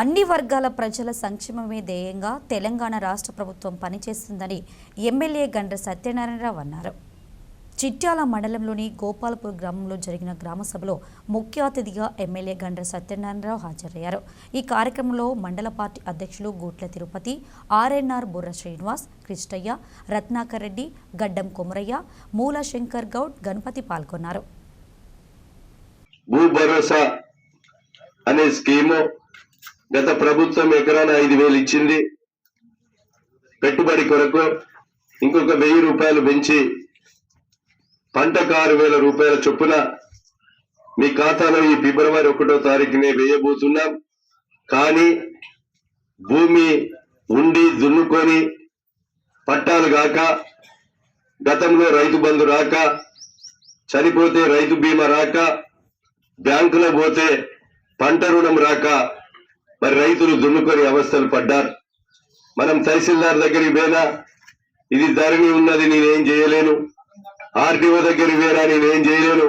అన్ని వర్గాల ప్రజల సంక్షేమమే ధ్యేయంగా తెలంగాణ రాష్ట్ర ప్రభుత్వం పనిచేస్తుందని ఎమ్మెల్యే గండ్ర సత్యనారాయణరావు అన్నారు. చిట్యాల మండలంలోని గోపాలపూర్ గ్రామంలో జరిగిన గ్రామ సభలో ముఖ్య అతిథిగా ఎమ్మెల్యే గండ్ర సత్యనారాయణరావు హాజరయ్యారు. ఈ కార్యక్రమంలో మండల పార్టీ అధ్యక్షులు గూట్ల తిరుపతి ఆర్ఎన్ఆర్ బుర్ర శ్రీనివాస్ కృష్ణయ్య రత్నాకర్ రెడ్డి గడ్డం కొమరయ్య మూల శంకర్ గౌడ్ గణపతి పాల్గొన్నారు. భూ భరోసా అనే స్కీము గత ప్రభుత్వం ఎకరాన ఐదు వేలు ఇచ్చింది. పెట్టుబడి కొరకు ఇంకొక వెయ్యి రూపాయలు పెంచి పంటకు ఆరు వేల రూపాయల చొప్పున మీ ఖాతాలో ఈ ఫిబ్రవరి ఒకటో తారీఖునే వేయబోతున్నాం. కానీ భూమి ఉండి దున్నుకొని పట్టాలు కాక గతంలో రైతు బంధు రాక చనిపోతే రైతు బీమా రాక బ్యాంకులో పోతే పంట రుణం రాక మరి రైతులు దున్నుకొని అవస్థలు పడ్డారు. మనం తహసీల్దార్ దగ్గరికి పోయినా ఇది ధరణి ఉన్నది నేనేం చేయలేను. ఆర్టీఓ దగ్గరికి పోయినా నేనేం చేయలేను.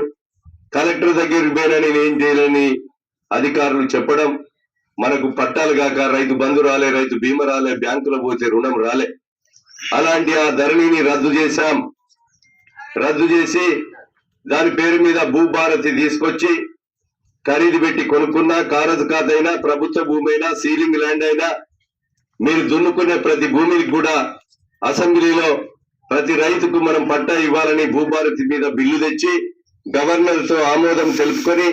కలెక్టర్ దగ్గరికి పోయినా నేనేం చేయలేని అధికారులు చెప్పడం మనకు పట్టాలు కాక రైతు బంధు రాలే రైతు బీమా రాలే బ్యాంకులో పోతే రుణం రాలే. అలాంటి ఆ ధరణిని రద్దు చేశాం. రద్దు చేసి దాని పేరు మీద భూభారతి తీసుకొచ్చి ఖరీదు పెట్టి కొనుక్కున్నా కారదు కాదైనా ప్రభుత్వ భూమి అయినా సీలింగ్ ల్యాండ్ అయినా మీరు దున్నుకునే ప్రతి భూమికి కూడా అసెంబ్లీలో ప్రతి రైతుకు మనం పట్టా ఇవ్వాలని భూభారతి మీద బిల్లు తెచ్చి గవర్నర్తో ఆమోదం తెలుపుకొని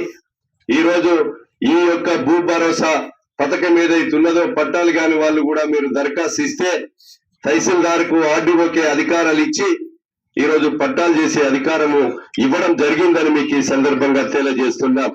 ఈ రోజు ఈ యొక్క భూ భరోసా పథకం ఏదైతే ఉన్నదో పట్టాలు కాని వాళ్ళు కూడా మీరు దరఖాస్తు ఇస్తే తహసీల్దార్కు ఆర్డీఓకే అధికారాలు ఇచ్చి ఈ రోజు పట్టాలు చేసే అధికారము ఇవ్వడం జరిగిందని మీకు ఈ సందర్భంగా తెలియజేస్తున్నాం.